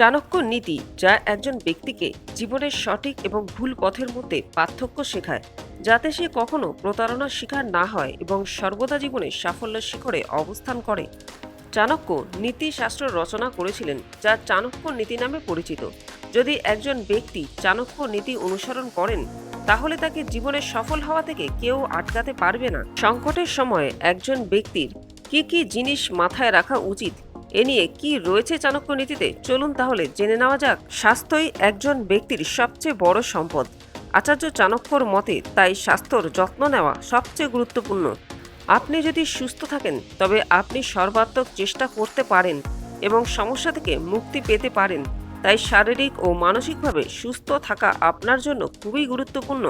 চাণক্য নীতি, যা একজন ব্যক্তিকে জীবনের সঠিক এবং ভুল পথের মধ্যে পার্থক্য শেখায়, যাতে সে কখনো প্রতারণার শিকার না হয় এবং সর্বদা জীবনে সাফল্যের শিখরে অবস্থান করে। চাণক্য নীতিশাস্ত্র রচনা করেছিলেন, যা চাণক্য নীতি নামে পরিচিত। যদি একজন ব্যক্তি চাণক্য নীতি অনুসরণ করেন, তাহলে তাকে জীবনে সফল হওয়া থেকে কেউ আটকাতে পারবে না। সংকটের সময় একজন ব্যক্তির কি কি জিনিস মাথায় রাখা উচিত এ নিয়ে কি রয়েছে চাণক্য নীতিতে চলুন তাহলে জেনে নেওয়া যাক। স্বাস্থ্যই একজন ব্যক্তির সবচেয়ে বড় সম্পদ। আচার্য চাণক্যর মতে তাই স্বাস্থ্যর যত্ন নেওয়া সবচেয়ে গুরুত্বপূর্ণ। আপনি যদি সুস্থ থাকেন, তবে আপনি সর্বাত্মক চেষ্টা করতে পারেন এবং সমস্যা থেকে মুক্তি পেতে পারেন। তাই শারীরিক ও মানসিকভাবে সুস্থ থাকা আপনার জন্য খুবই গুরুত্বপূর্ণ।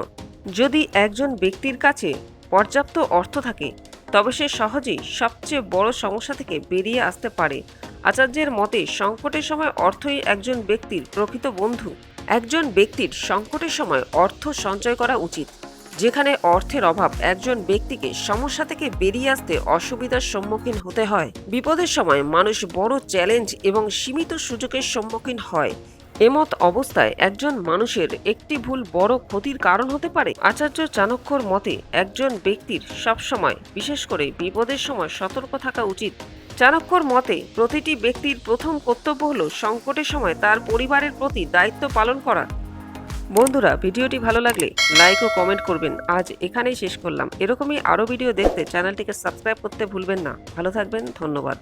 যদি একজন ব্যক্তির কাছে পর্যাপ্ত অর্থ থাকে তবে সে সহজেই সবচেয়ে বড় সমস্যা থেকে বেরিয়ে আসতে পারে। আচার্যের মতে, সংকটের সময় অর্থই একজন ব্যক্তির প্রকৃত বন্ধু। একজন ব্যক্তির সংকটের সময় অর্থ সঞ্চয় করা উচিত। যেখানে অর্থের অভাব একজন ব্যক্তিকে সমস্যা থেকে বেরিয়ে আসতে অসুবিধার সম্মুখীন হতে হয়। বিপদের সময় মানুষ বড় চ্যালেঞ্জ এবং সীমিত সুযোগের সম্মুখীন হয়। এমত অবস্থায় একজন মানুষের একটি ভুল বড় ক্ষতির কারণ হতে পারে। আচার্য চাণক্যর মতে, একজন ব্যক্তির সবসময়, বিশেষ করে বিপদের সময়, সতর্ক থাকা উচিত। চাণক্যর মতে, প্রতিটি ব্যক্তির প্রথম কর্তব্য হল সংকটের সময় তার পরিবারের প্রতি দায়িত্ব পালন করা। বন্ধুরা, ভিডিওটি ভালো লাগলে লাইক ও কমেন্ট করবেন। আজ এখানেই শেষ করলাম। এরকমই আরও ভিডিও দেখতে চ্যানেলটিকে সাবস্ক্রাইব করতে ভুলবেন না। ভালো থাকবেন, ধন্যবাদ।